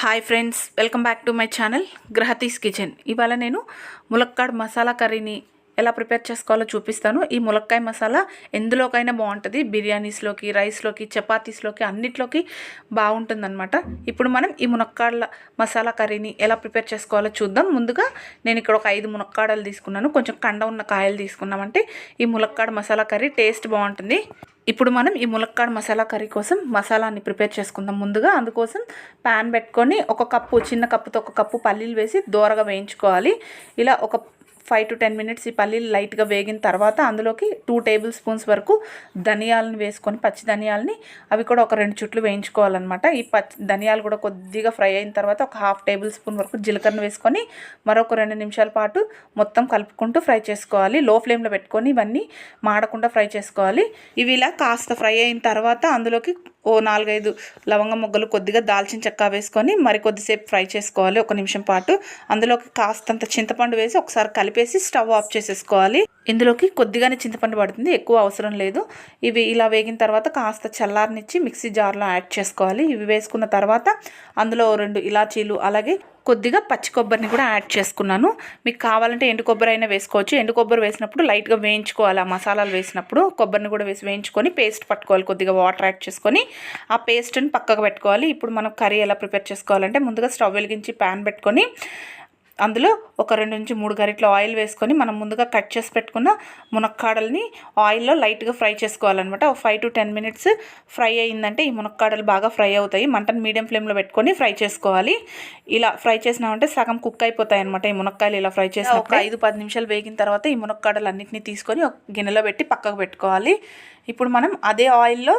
Hi friends welcome back to my channel Grahathis kitchen. ఇవాళ నేను ములక్కాడ్ మసాలా కర్రీని ఎలా ప్రిపేర్ చేసుకోవాలో చూపిస్తాను. ఈ ములక్కాయ మసాలా ఎందులోకైనా బాగుంటుంది. బిర్యానీస్లోకి రైస్లోకి చపాతీస్లోకి అన్నిట్లోకి బాగుంటుందన్నమాట. ఇప్పుడు మనం ఈ మునక్కాడల మసాలా కర్రీని ఎలా ప్రిపేర్ చేసుకోవాలో చూద్దాం. ముందుగా నేను ఇక్కడ ఒక ఐదు మునక్కాడలు తీసుకున్నాను. కొంచెం కండ ఉన్న కాయలు తీసుకున్నామంటే ఈ ములక్కాడ మసాలా కర్రీ టేస్ట్ బాగుంటుంది. ఇప్పుడు మనం ఈ ములక్కాడ మసాలా కర్రీ కోసం మసాలాని ప్రిపేర్ చేసుకుందాం. ముందుగా అందుకోసం ప్యాన్ పెట్టుకొని ఒక కప్పు చిన్న కప్పుతో ఒక కప్పు పల్లీలు వేసి దోరగా వేయించుకోవాలి. ఇలా ఒక ఫైవ్ టు టెన్ మినిట్స్ ఈ పల్లీలు లైట్గా వేగిన తర్వాత అందులోకి టూ టేబుల్ స్పూన్స్ వరకు ధనియాలను వేసుకొని పచ్చి ధనియాలని అవి కూడా ఒక రెండు చుట్లు వేయించుకోవాలన్నమాట. ఈ పచ్చి ధనియాలు కూడా కొద్దిగా ఫ్రై అయిన తర్వాత ఒక హాఫ్ టేబుల్ స్పూన్ వరకు జీలకర్ర వేసుకొని మరొక రెండు నిమిషాల పాటు మొత్తం కలుపుకుంటూ ఫ్రై చేసుకోవాలి. లో ఫ్లేమ్లో పెట్టుకొని ఇవన్నీ మాడకుండా ఫ్రై చేసుకోవాలి. ఇవి ఇలా కాస్త ఫ్రై అయిన తర్వాత అందులోకి ఓ నాలుగైదు లవంగ మొగ్గలు కొద్దిగా దాల్చిన చెక్క వేసుకొని మరి కొద్దిసేపు ఫ్రై చేసుకోవాలి. ఒక నిమిషం పాటు. అందులోకి కాస్తంత చింతపండు వేసి ఒకసారి కలిపేసి స్టవ్ ఆఫ్ చేసేసుకోవాలి. ఇందులోకి కొద్దిగానే చింతపండు పడుతుంది. ఎక్కువ అవసరం లేదు. ఇవి ఇలా వేగిన తర్వాత కాస్త చల్లారనిచ్చి మిక్సీ జార్లో యాడ్ చేసుకోవాలి. ఇవి వేసుకున్న తర్వాత అందులో రెండు ఇలాచీలు అలాగే కొద్దిగా పచ్చి కొబ్బరిని కూడా యాడ్ చేసుకున్నాను. మీకు కావాలంటే ఎండు కొబ్బరి అయినా వేసుకోవచ్చు. ఎండు కొబ్బరి వేసినప్పుడు లైట్గా వేయించుకోవాలి. ఆ మసాలాలు వేసినప్పుడు కొబ్బరిని కూడా వేసి వేయించుకొని పేస్ట్ పట్టుకోవాలి. కొద్దిగా వాటర్ యాడ్ చేసుకొని ఆ పేస్ట్ని పక్కకు పెట్టుకోవాలి. ఇప్పుడు మనం కర్రీ ఎలా ప్రిపేర్ చేసుకోవాలంటే ముందుగా స్టవ్ వెలిగించి ప్యాన్ పెట్టుకొని అందులో ఒక రెండు నుంచి మూడు గరిటలు ఆయిల్ వేసుకొని మనం ముందుగా కట్ చేసి పెట్టుకున్న మునక్కాడల్ని ఆయిల్లో లైట్గా ఫ్రై చేసుకోవాలన్నమాట. ఒక five to ten minutes fry అయిందంటే ఈ మునక్కాడలు బాగా ఫ్రై అవుతాయి. మంటను మీడియం ఫ్లేమ్లో పెట్టుకొని ఫ్రై చేసుకోవాలి. ఇలా ఫ్రై చేసినామంటే సగం కుక్ అయిపోతాయి అనమాట ఈ మునక్కాయలు ఇలా ఫ్రై చేసిన ఒక ఐదు పది నిమిషాలు వేగిన తర్వాత ఈ మునక్కాడలు అన్నింటినీ తీసుకొని ఒక గిన్నెలో పెట్టి పక్కకు పెట్టుకోవాలి. ఇప్పుడు మనం అదే ఆయిల్లో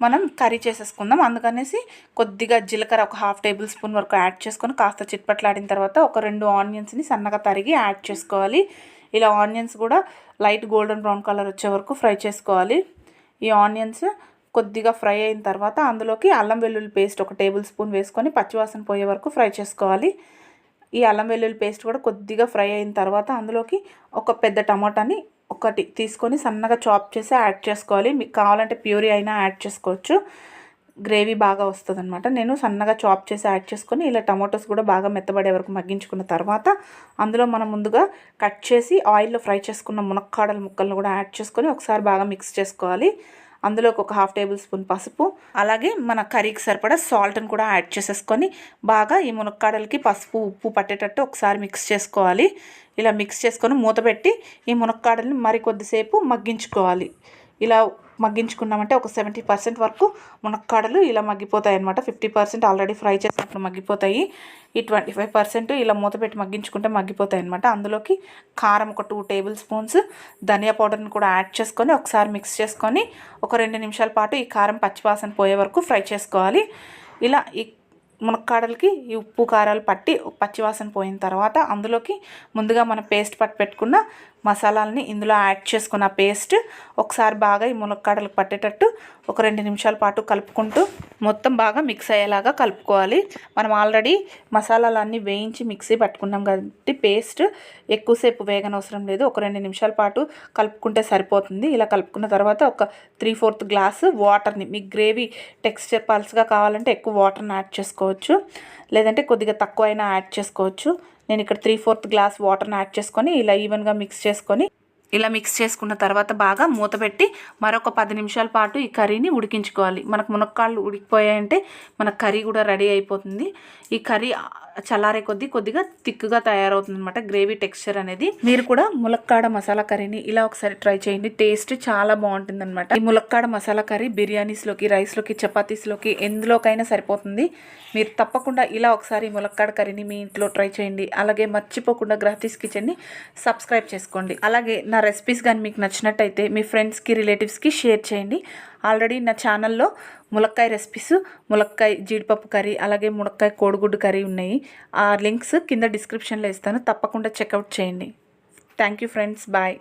మనం కర్రీ చేసేసుకుందాం. అందుకనేసి కొద్దిగా జీలకర్ర ఒక హాఫ్ టేబుల్ స్పూన్ వరకు యాడ్ చేసుకొని కాస్త చిట్పట్లాడిన తర్వాత ఒక రెండు ఆనియన్స్ని సన్నగా తరిగి యాడ్ చేసుకోవాలి. ఇలా ఆనియన్స్ కూడా లైట్ గోల్డెన్ బ్రౌన్ కలర్ వచ్చే వరకు ఫ్రై చేసుకోవాలి. ఈ ఆనియన్స్ కొద్దిగా ఫ్రై అయిన తర్వాత అందులోకి అల్లం వెల్లుల్లి పేస్ట్ ఒక టేబుల్ స్పూన్ వేసుకొని పచ్చివాసన పోయే వరకు ఫ్రై చేసుకోవాలి. ఈ అల్లం వెల్లుల్లి పేస్ట్ కూడా కొద్దిగా ఫ్రై అయిన తర్వాత అందులోకి ఒక పెద్ద టమాటాని ఒకటి తీసుకొని సన్నగా చాప్ చేసి యాడ్ చేసుకోవాలి. మీకు కావాలంటే ప్యూరీ అయినా యాడ్ చేసుకోవచ్చు. గ్రేవీ బాగా వస్తుంది అనమాట నేను సన్నగా చాప్ చేసి యాడ్ చేసుకొని ఇలా టమాటోస్ కూడా బాగా మెత్తబడే వరకు మగ్గించుకున్న తర్వాత అందులో మనం ముందుగా కట్ చేసి ఆయిల్లో ఫ్రై చేసుకున్న మునక్కాడల ముక్కలను కూడా యాడ్ చేసుకొని ఒకసారి బాగా మిక్స్ చేసుకోవాలి. అందులోకి ఒక హాఫ్ టేబుల్ స్పూన్ పసుపు అలాగే మన కర్రీకి సరిపడా సాల్ట్ని కూడా యాడ్ చేసేసుకొని బాగా ఈ మునక్కాడలకి పసుపు ఉప్పు పట్టేటట్టు ఒకసారి మిక్స్ చేసుకోవాలి. ఇలా మిక్స్ చేసుకొని మూత పెట్టి ఈ మునక్కాడల్ని మరి కొద్దిసేపు మగ్గించుకోవాలి. ఇలా మగ్గించుకున్నామంటే ఒక సెవెంటీ పర్సెంట్ వరకు మునక్కాడలు ఇలా మగ్గిపోతాయి అనమాట ఫిఫ్టీ పర్సెంట్ ఆల్రెడీ ఫ్రై చేసినప్పుడు మగ్గిపోతాయి. ఈ ట్వంటీ ఫైవ్ పర్సెంట్ ఇలా మూత పెట్టి మగ్గించుకుంటే మగ్గిపోతాయి అనమాట అందులోకి కారం ఒక టూ టేబుల్ స్పూన్స్ ధనియా పౌడర్ని కూడా యాడ్ చేసుకొని ఒకసారి మిక్స్ చేసుకొని ఒక రెండు నిమిషాల పాటు ఈ కారం పచ్చివాసన పోయే వరకు ఫ్రై చేసుకోవాలి. ఇలా ఈ మునక్కాడలకి ఈ ఉప్పు కారాలు పట్టి పచ్చివాసన పోయిన తర్వాత అందులోకి ముందుగా మనం పేస్ట్ పట్టి పెట్టుకున్న మసాలాలని ఇందులో యాడ్ చేసుకున్న పేస్ట్ ఒకసారి బాగా ఈ మునక్కాడలకు పట్టేటట్టు ఒక రెండు నిమిషాల పాటు కలుపుకుంటూ మొత్తం బాగా మిక్స్ అయ్యేలాగా కలుపుకోవాలి. మనం ఆల్రెడీ మసాలాలన్నీ వేయించి మిక్సీ పట్టుకున్నాం కాబట్టి పేస్ట్ ఎక్కువసేపు వేగనవసరం లేదు. ఒక రెండు నిమిషాల పాటు కలుపుకుంటే సరిపోతుంది. ఇలా కలుపుకున్న తర్వాత ఒక త్రీ ఫోర్త్ గ్లాసు వాటర్ని మీ గ్రేవీ టెక్స్చర్ పల్స్గా కావాలంటే ఎక్కువ వాటర్ని యాడ్ చేసుకోవచ్చు. లేదంటే కొద్దిగా తక్కువ అయినా యాడ్ చేసుకోవచ్చు. నేను ఇక్కడ త్రీ ఫోర్త్ గ్లాస్ వాటర్ని యాడ్ చేసుకొని ఇలా ఈవెన్గా మిక్స్ చేసుకొని ఇలా మిక్స్ చేసుకున్న తర్వాత బాగా మూత పెట్టి మరొక పది నిమిషాల పాటు ఈ కర్రీని ఉడికించుకోవాలి. మనకు మునక్కాళ్ళు ఉడికిపోయాయంటే మన కర్రీ కూడా రెడీ అయిపోతుంది. ఈ కర్రీ చల్లారే కొద్దీ కొద్దిగా థిక్గా తయారవుతుంది అనమాట గ్రేవీ టెక్స్చర్ అనేది. మీరు కూడా ములక్కాడ మసాలా కర్రీని ఇలా ఒకసారి ట్రై చేయండి. టేస్ట్ చాలా బాగుంటుంది అనమాట ఈ ములక్కాడ మసాలా కర్రీ బిర్యానీస్లోకి రైస్లోకి చపాతీస్లోకి ఎందులోకైనా సరిపోతుంది. మీరు తప్పకుండా ఇలా ఒకసారి ములక్కాడ కర్రీని మీ ఇంట్లో ట్రై చేయండి. అలాగే మర్చిపోకుండా గ్రాఫీస్ కిచెన్ని సబ్స్క్రైబ్ చేసుకోండి. అలాగే నా రెసిపీస్ కానీ మీకు నచ్చినట్టయితే మీ ఫ్రెండ్స్కి రిలేటివ్స్కి షేర్ చేయండి. ఆల్రెడీ నా ఛానల్లో ములక్కాయ రెసిపీస్ ములక్కాయ జీడిపప్పు కర్రీ అలాగే ములక్కాయ కోడిగుడ్డు కర్రీ ఉన్నాయి. ఆ లింక్స్ కింద డిస్క్రిప్షన్లో ఇస్తాను. తప్పకుండా చెక్అవుట్ చేయండి. Thank you friends. బాయ్.